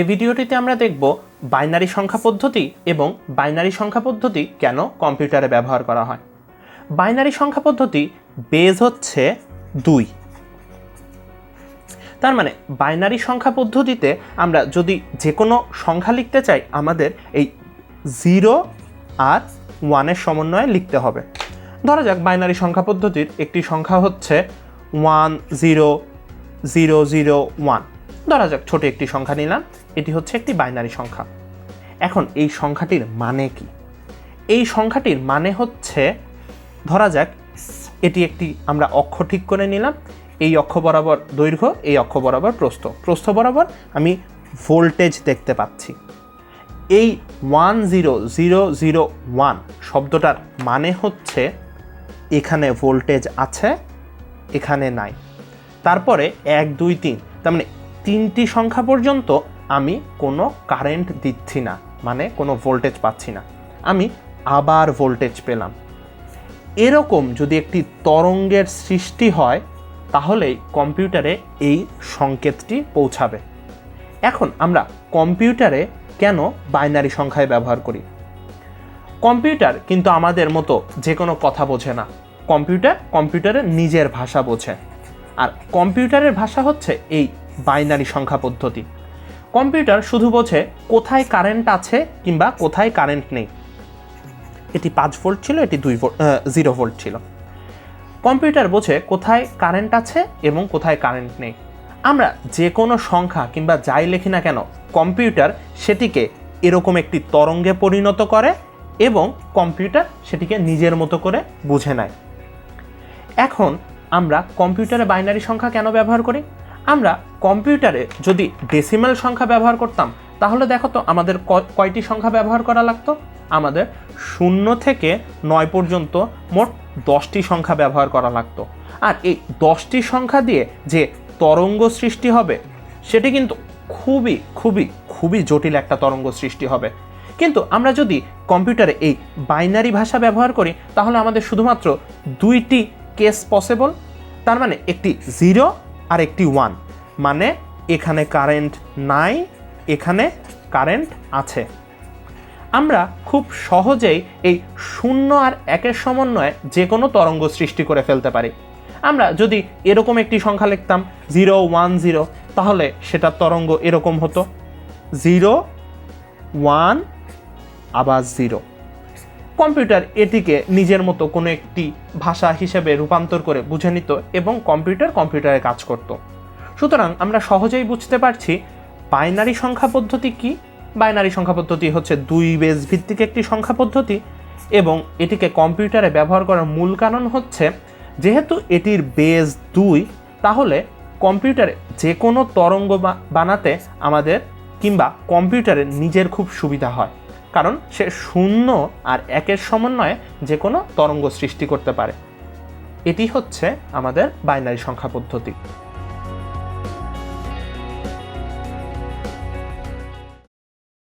এ ভিডিওটিতে আমরা দেখব বাইনারি সংখ্যা পদ্ধতি এবং বাইনারি সংখ্যা পদ্ধতি কেন কম্পিউটারে ব্যবহার করা হয়। বাইনারি সংখ্যা পদ্ধতি বেজ হচ্ছে দুই। তার মানে বাইনারি সংখ্যা পদ্ধতিতে আমরা যদি যে কোনো সংখ্যা লিখতে চাই, আমাদের এই জিরো আর ওয়ানের সমন্বয়ে লিখতে হবে। ধরা যাক বাইনারি সংখ্যা পদ্ধতির একটি সংখ্যা হচ্ছে one zero zero zero one. ধরা যাক ছোট একটি সংখ্যা নিলাম। এটি হচ্ছে একটি বাইনারি সংখ্যা। এখন এই সংখ্যাটির মানে কি? এই সংখ্যাটির মানে হচ্ছে, ধরা যাক, এটি একটি আমরা অক্ষ ঠিক করে নিলাম, এই অক্ষ বরাবর দৈর্ঘ্য, এই অক্ষ বরাবর প্রস্থ। প্রস্থ বরাবর আমি ভোল্টেজ দেখতে পাচ্ছি। এই one zero zero zero, one শব্দটার মানে হচ্ছে, এখানে ভোল্টেজ আছে, এখানে নাই। তারপরে এক, দুই, তিন, তার মানে তিনটি সংখ্যা পর্যন্ত আমি কোনো কারেন্ট দিচ্ছি না মানে কোনো ভোল্টেজ পাচ্ছি না। আমি আবার ভোল্টেজ পেলাম। এরকম যদি একটি তরঙ্গের সৃষ্টি হয় তাহলেই কম্পিউটারে এই সংকেতটি পৌঁছাবে। এখন আমরা কম্পিউটারে কেন বাইনারি সংখ্যায় ব্যবহার করি? কম্পিউটার কিন্তু আমাদের মতো যে কোনো কথা বোঝে না। কম্পিউটার কম্পিউটারের নিজের ভাষা বোঝে। আর কম্পিউটারের ভাষা হচ্ছে এই বাইনারি সংখ্যা পদ্ধতি। কম্পিউটার শুধু বোঝে কোথায় কারেন্ট আছে কিংবা কোথায় কারেন্ট নেই। এটি পাঁচ ভোল্ট ছিল, এটি দুই ভোল্ট জিরো ভোল্ট ছিল। কম্পিউটার বোঝে কোথায় কারেন্ট আছে এবং কোথায় কারেন্ট নেই। আমরা যে কোনো সংখ্যা কিংবা যাই লিখি না কেন, কম্পিউটার সেটিকে এরকম একটি তরঙ্গে পরিণত করে এবং কম্পিউটার সেটিকে নিজের মতো করে বুঝে নেয়। এখন আমরা কম্পিউটারে বাইনারি সংখ্যা কেন ব্যবহার করি? আমরা কম্পিউটারে যদি ডেসিমাল সংখ্যা ব্যবহার করতাম, তাহলে দেখো তো আমাদের কয়টি সংখ্যা ব্যবহার করা লাগতো? আমাদের শূন্য থেকে নয় পর্যন্ত মোট দশটি সংখ্যা ব্যবহার করা লাগতো। আর এই দশটি সংখ্যা দিয়ে যে তরঙ্গ সৃষ্টি হবে, সেটি কিন্তু খুবই খুবই খুবই জটিল একটা তরঙ্গ সৃষ্টি হবে। কিন্তু আমরা যদি কম্পিউটারে এই বাইনারি ভাষা ব্যবহার করি, তাহলে আমাদের শুধুমাত্র দুইটি কেস পসিবল তার মানে একটি জিরো আর একটি ওয়ান মানে এখানে কারেন্ট নাই, এখানে কারেন্ট আছে। আমরা খুব সহজেই এই শূন্য আর একের সমন্বয়ে যে কোনো তরঙ্গ সৃষ্টি করে ফেলতে পারি। আমরা যদি এরকম একটি সংখ্যা লিখতাম জিরো ওয়ান জিরো তাহলে সেটার তরঙ্গ এরকম হতো। জিরো ওয়ান আবার জিরো কম্পিউটার এটিকে নিজের মতো কোনো একটি ভাষা হিসেবে রূপান্তর করে বুঝে নিত এবং কম্পিউটার কম্পিউটারে কাজ করত। সুতরাং আমরা সহজেই বুঝতে পারছি বাইনারি সংখ্যা পদ্ধতি কি। বাইনারি সংখ্যা পদ্ধতি হচ্ছে দুই বেজ ভিত্তিক একটি সংখ্যা পদ্ধতি এবং এটিকে কম্পিউটারে ব্যবহার করার মূল কারণ হচ্ছে যেহেতু এটির বেজ দুই, তাহলে কম্পিউটারে যে কোনো তরঙ্গ বানাতে আমাদের কিংবা কম্পিউটারের নিজের খুব সুবিধা হয়। কারণ সে শূন্য আর একের সমন্বয়ে যে কোনো তরঙ্গ সৃষ্টি করতে পারে। এটি হচ্ছে আমাদের বাইনারি সংখ্যা পদ্ধতি।